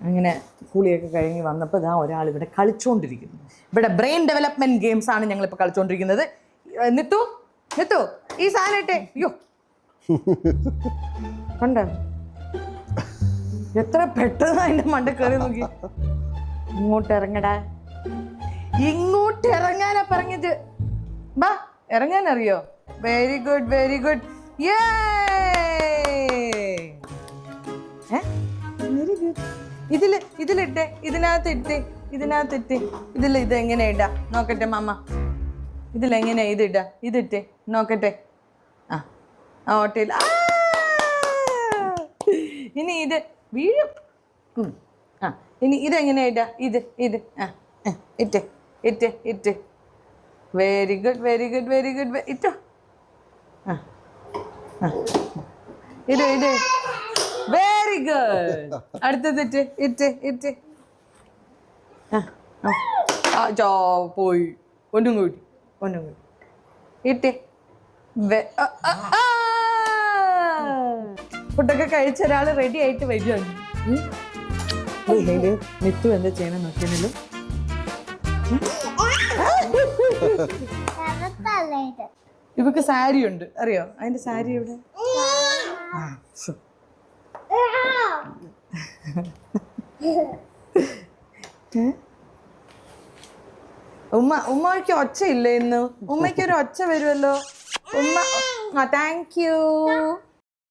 അങ്ങനെ കൂളിയൊക്കെ കഴിഞ്ഞ് വന്നപ്പോൾ ഇതാ ഒരാൾ ഇവിടെ കളിച്ചുകൊണ്ടിരിക്കുന്നു ഇവിടെ ബ്രെയിൻ ഡെവലപ്മെന്റ് ഗെയിംസ് ആണ് ഞങ്ങളിപ്പോൾ കളിച്ചുകൊണ്ടിരിക്കുന്നത് ഏ, നിത്തു നിത്തു ഈ സാധനം ഇട്ടേ. അയ്യോ. കണ്ട? എത്ര പെട്ടെന്ന് അതിന്റെ മണ്ട കയറി നോക്കി. ഇങ്ങോട്ട് ഇറങ്ങടാ. ഇങ്ങോട്ട് ഇറങ്ങാനാ പറഞ്ഞത്. ബാ ഇറങ്ങാൻ അറിയോ very good very good very good ഇതിൽ ഇതിലിട്ടെ ഇതിനകത്ത് ഇട്ടേ ഇതിനകത്ത് ഇട്ടേ ഇതിൽ ഇത് എങ്ങനെ ഇടാ? നോക്കട്ടെ മാമ. ഇതിലെങ്ങനെ ഇത് ഇടാ? ഇതിട്ടെ നോക്കട്ടെ. ആ ആ! ഇനി ഇത് വീഴും. ആ ഇനി ഇതെങ്ങനെ ഇടാ? ഇത് ഇത് ആ ഇറ്റ് ഇറ്റ് ഇട്ട് very good very good very good ഇട്ടോ. ആ ആ. ഇത് ഇത്. വെരി ഗുഡ് അടുത്തത് ഇറ്റ് ഇറ്റ് ഇറ്റ് ചോ പോയി. ഒന്നും കൂടി ഒന്നും കൂടി. ഇട്ട്. ഫുഡൊക്കെ കഴിച്ച ഒരാൾ റെഡി ആയിട്ട് വരുവാണ്. മിത്തു നിത്തു എന്താ ചെയ്യണം നോക്കിയാലും ഇവക്ക് സാരി ഉണ്ട് അറിയോ? അതിന്റെ സാരി എവിടെ? ആ? ഉമ്മ ഉമ്മയ്ക്ക് ഒച്ച ഇല്ല ഇന്ന്? ഉമ്മയ്ക്ക് ഒരു ഒച്ച വരുമല്ലോ. ഉമ്മ താങ്ക് യു